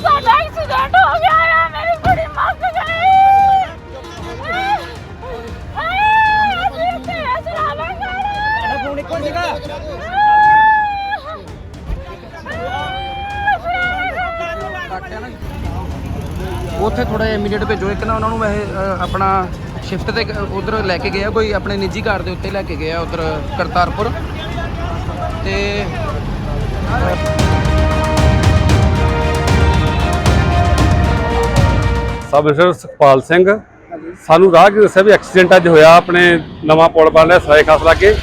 ਸਾਡਾ ਐਕਸੀਡੈਂਟ ਹੋ ਗਿਆ ਆ ਮੇਰੀ ਕੁੜੀ ਮੱਚ ਗਈ ਆਹ ਫੋਨ ਇੱਕੋ ਜਗ੍ਹਾ ਉੱਥੇ ਥੋੜਾ ਇਮੀਡੀਏਟ ਭੇਜੋ, ਇੱਕ ਨਾ ਉਹਨਾਂ ਨੂੰ ਵੈਸੇ ਆਪਣਾ ਸ਼ਿਫਟ ਤੇ ਉਧਰ ਲੈ ਕੇ ਗਿਆ, ਕੋਈ ਆਪਣੇ ਨਿੱਜੀ ਘਰ ਦੇ ਉੱਤੇ ਲੈ ਕੇ ਗਿਆ ਉਧਰ ਕਰਤਾਰਪੁਰ। ਤੇ ਸਬ ਇੰਸਪੈਕਟਰ ਸੁਖਪਾਲ ਸਿੰਘ, ਸਾਨੂੰ ਰਾਹ ਕੀ ਦੱਸਿਆ ਵੀ ਐਕਸੀਡੈਂਟ ਅੱਜ ਹੋਇਆ, ਆਪਣੇ ਨਵਾਂ ਪੁਲ ਬਣ ਰਿਹਾ ਸਰਾਏ ਖਾਸ ਲਾਗੇ।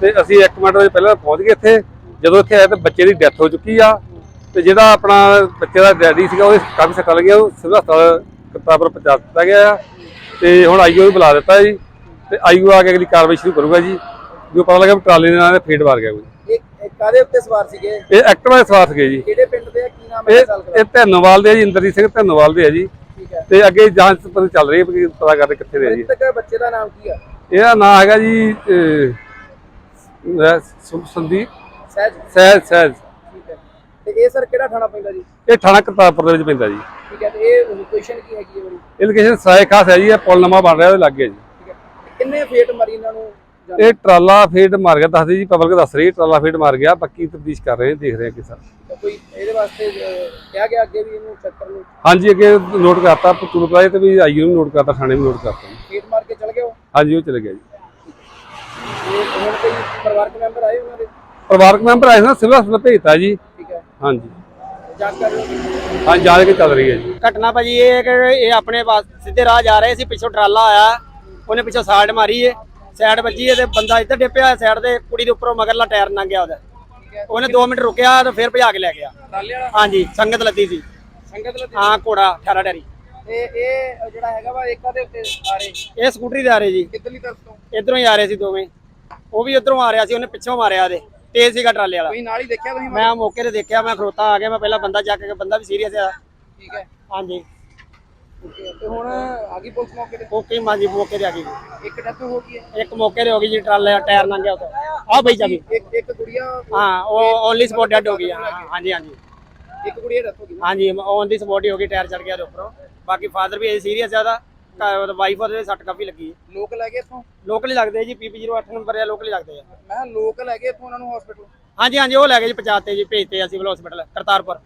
ਤੇ ਅਸੀਂ 1 ਮਿੰਟ ਦੇ ਪਹਿਲਾਂ ਪਹੁੰਚ ਗਏ ਇੱਥੇ, ਜਦੋਂ ਇੱਥੇ ਆਏ ਤਾਂ ਬੱਚੇ ਦੀ ਡੈਥ ਹੋ ਚੁੱਕੀ ਆ। ਤੇ ਜਿਹੜਾ ਆਪਣਾ ਬੱਚੇ ਦਾ ਡੈਡੀ ਸੀਗਾ, ਉਹਦੇ ਕਾਫੀ ਸੱਟਾਂ ਲੱਗੀਆਂ ਉਹ ਸਿਵਲ ਹਸਪਤਾਲ ਕਰਤਾਰਪੁਰ ਪਹੁੰਚਾ ਦਿੱਤਾ ਗਿਆ ਆ। ਤੇ ਹੁਣ ਆਈਓ ਵੀ ਬੁਲਾ ਦਿੱਤਾ ਜੀ ਤੇ ਆਈਓ ਆ ਕੇ ਅਗਲੀ ਕਾਰਵਾਈ ਸ਼ੁਰੂ ਕਰੂਗਾ ਜੀ ਜੋ ਪਤਾ ਲੱਗਾ ਟਰਾਲੇ ਦੇ ਨਾਲ ਫੇਟ ਮਾਰ ਗਿਆ ਕੋਈ। ਇਹ ਕਾਦੇ ਉੱਤੇ ਸਵਾਰ ਸੀਗੇ? ਇਹ ਐਕਟਿਵਾ ਸਵਾਰ ਸੀਗੇ ਜੀ। ਕਿਹੜੇ ਪਿੰਡ ਦੇ ਆ? ਕੀ ਨਾਮ ਹੈ ਇਹ ਧੰਨਵਾਲ ਦੇ ਆ ਜੀ ਇੰਦਰਜੀਤ ਸਿੰਘ ਧੰਨਵਾਲ ਦੇ ਆ ਜੀ। ਤੇ ਅੱਗੇ ਜਾਂਚ ਪਤਾ ਚੱਲ ਰਹੀ ਹੈ ਪਤਾ ਕਰਦੇ ਕਿੱਥੇ ਦੇ ਆ ਜੀ। ਬੱਚੇ ਦਾ ਨਾਮ ਕੀ ਆ? ਇਹਦਾ ਨਾਮ ਹੈਗਾ ਜੀ ਸੰਦੀਪ। ਸਹਿਜ। ਸਹਿਜ ਸਹਿਜ। ਤੇ ਇਹ ਸਰ ਕਿਹੜਾ ਥਾਣਾ ਪੈਂਦਾ ਜੀ? ਇਹ ਥਾਣਾ ਕਰਤਾਰਪੁਰ ਦੇ ਵਿੱਚ ਪੈਂਦਾ ਜੀ। ਠੀਕ ਹੈ ਤੇ ਇਹ ਲੋਕੇਸ਼ਨ ਕੀ ਹੈਗੀ ਹੈ ਇਹ ਲੋਕੇਸ਼ਨ ਖਾਸ ਹੈ ਜੀ ਇਹ ਪੁਲ ਨਵਾਂ ਬਣ ਰਿਹਾ ਉਹਦੇ ਲੱਗੇ ਜੀ। ਠੀਕ ਹੈ ਤੇ ਕਿੰਨੇ ਫੇਟ ਮਰੀ ਇਹਨਾਂ ਨੂੰ ਜਾਣਦੇ? ਇਹ ਟਰਾਲਾ ਫੇਟ ਮਾਰ ਗਿਆ ਦੱਸਦੇ ਜੀ ਪਬਲਿਕ ਦੱਸ ਰਹੀ ਟਰਾਲਾ ਫੇਟ ਮਾਰ ਗਿਆ ਬਾਕੀ ਤਫਤੀਸ਼ ਕਰ ਰਹੇ ਦੇਖ ਰਹੇ ਹਾਂ ਕਿ ਸਰ। ਤਾਂ ਕੋਈ ਇਹਦੇ ਵਾਸਤੇ ਕਿਹਾ ਗਿਆ ਅੱਗੇ ਵੀ ਇਹਨੂੰ ਚੱਕਰ ਨੂੰ ਹਾਂਜੀ ਅੱਗੇ ਨੋਟ ਕਰਤਾ ਪਤੂਲ ਪਲਾਏ ਤੇ ਵੀ ਆਈਓ ਨੂੰ ਨੋਟ ਕਰਤਾ ਥਾਣੇ ਵੀ ਨੋਟ ਕਰਤਾ। ਫੇਟ ਮਾਰ ਕੇ ਚਲ ਉਹ? ਹਾਂਜੀ ਉਹ ਚਲੇ ਗਿਆ ਜੀ। ਤੇ ਹੁਣ ਕੋਈ ਪਰਿਵਾਰਕ ਮੈਂਬਰ ਆਏ ਉਹਨਾਂ ਦੇ? ਪਰਿਵਾਰਕ ਮੈਂਬਰ ਆਏ ਸੀ ਨਾ ਸਿਵਲ ਹਸਪਤਾਲ ਭੇਜਤਾ ਜੀ। ਹਾਂਜੀ। ਹਾਂ ਜਾਂਚ ਕੇ ਚੱਲ ਰਹੀ ਹੈ ਜੀ। ਘਟਨਾ ਭਾਜੀ ਇਹ ਹੈ ਕਿ ਇਹ ਆਪਣੇ ਪਾਸ ਸਿੱਧੇ ਰਾਹ ਜਾ ਰਹੇ ਸੀ ਪਿੱਛੋਂ ਟਰਾਲਾ ਆਇਆ ਉਹਨੇ ਪਿੱਛੋਂ ਸਾਈਡ ਮਾਰੀ ਏ ਸਾਈਡ ਵੱਜੀ ਏ ਤੇ ਬੰਦਾ ਇੱਧਰ ਡਿੱਪਿਆ ਸਾਈਡ ਤੇ ਕੁੜੀ ਦੇ ਉੱਪਰੋਂ ਮਗਰਲਾ ਟਾਇਰ ਲੰਘ ਗਿਆ ਉਹਦਾ। ਉਹਨੇ 2 ਮਿੰਟ ਰੁਕਿਆ ਤੇ ਫਿਰ ਭਜਾ ਕੇ ਲੈ ਗਿਆ। ਹਾਂਜੀ ਸੰਗਤ ਲੱਦੀ ਸੀ। ਸੰਗਤ ਲੱਦੀ? ਹਾਂ ਘੋੜਾ ਠਾਰਾ ਡੈਰੀ। ਤੇ ਇਹ ਜਿਹੜਾ ਹੈਗਾ ਵਾ ਇੱਕ ਦੇ ਉੱਤੇ ਆ ਰਹੇ? ਇਹ ਸਕੂਟਰੀ ਤੇ ਆ ਰਹੇ ਜੀ। ਕਿੱਧਰਲੀ ਤਰਫ ਤੋਂ? ਇਧਰੋਂ ਹੀ ਆ ਰਹੇ ਸੀ ਦੋਵੇਂ। ਉਹ ਵੀ ਉਧਰੋਂ ਆ ਰਿਹਾ ਸੀ ਉਹਨੇ ਪਿੱਛੋਂ ਮਾਰਿਆ ਉਹਦੇ। ਤੇਜ਼ ਸੀਗਾ ਟਰਾਲੇ ਵਾਲਾ। ਤੁਸੀਂ ਨਾਲ ਹੀ ਦੇਖਿਆ ਤੁਸੀਂ ਮੈਂ ਮੌਕੇ ਤੇ ਦੇਖਿਆ ਮੈਂ ਖਰੋਤਾ ਆ ਗਿਆ ਮੈਂ ਪਹਿਲਾਂ ਬੰਦਾ ਚੱਕ ਕੇ ਬੰਦਾ ਵੀ ਸੀਰੀਅਸ ਆ। ਠੀਕ ਹੈ। ਹਾਂਜੀ। ਤੇ ਹੁਣ ਆ ਗਈ ਪੁਲਿਸ ਮੌਕੇ ਤੇ? ਓਕੇ ਮਾਜੀ ਮੌਕੇ ਤੇ ਆ ਗਈ ਇੱਕ ਡੈਥ ਹੋ ਗਈ ਹੈ? ਇੱਕ ਮੌਕੇ ਤੇ ਹੋ ਗਈ ਜੀ ਟਰਾਲੇ ਦਾ ਟਾਇਰ ਲੰਘ ਗਿਆ ਉਹਦਾ ਆ ਬਈ ਚਾਬੀ ਇੱਕ ਇੱਕ ਗੁੜੀਆ ਹਾਂ ਉਹ ਓਨਲੀ ਸਪੋਟ ਡੈਡ ਹੋ ਗਈ ਹਾਂ, ਹਾਂਜੀ ਹਾਂਜੀ। ਇੱਕ ਗੁੜੀਆ ਡੈਥ ਹੋ ਗਈ ਹਾਂਜੀ ਦੀ ਸਪੋਟ ਹੀ ਹੋ ਗਈ ਟਾਇਰ ਚੜ ਗਿਆ ਉੱਪਰੋਂ। ਬਾਕੀ ਫਾਦਰ ਵੀ ਸੀਰੀਅਸ ਜ਼ਿਆਦਾ ਵਾਈਫ ਉਹਦੇ ਸੱਟ ਕਾਫੀ ਲੱਗੀ। ਹੈ ਲੋਕ ਲੈ ਗਏ ਇੱਥੋਂ? ਲੋਕਲ ਹੀ ਲੱਗਦੇ ਜੀ ਪੀਪੀ 08 ਨੰਬਰ ਆ ਲੋਕਲ ਹੀ ਲੱਗਦੇ ਆ। ਮੈਂ ਕਿਹਾ ਲੋਕ ਲੈ ਗਏ ਇੱਥੋਂ ਉਹਨਾਂ ਨੂੰ ਹਸਪੀਟਲ ਹਾਂਜੀ ਹਾਂਜੀ ਉਹ ਲੈ ਗਏ ਜੀ ਪਹੁੰਚਾਤੇ ਜੀ ਭੇਜਤੇ ਸਿਵਲ ਹਸਪੀਟਲ ਕਰਤਾਰਪੁਰ।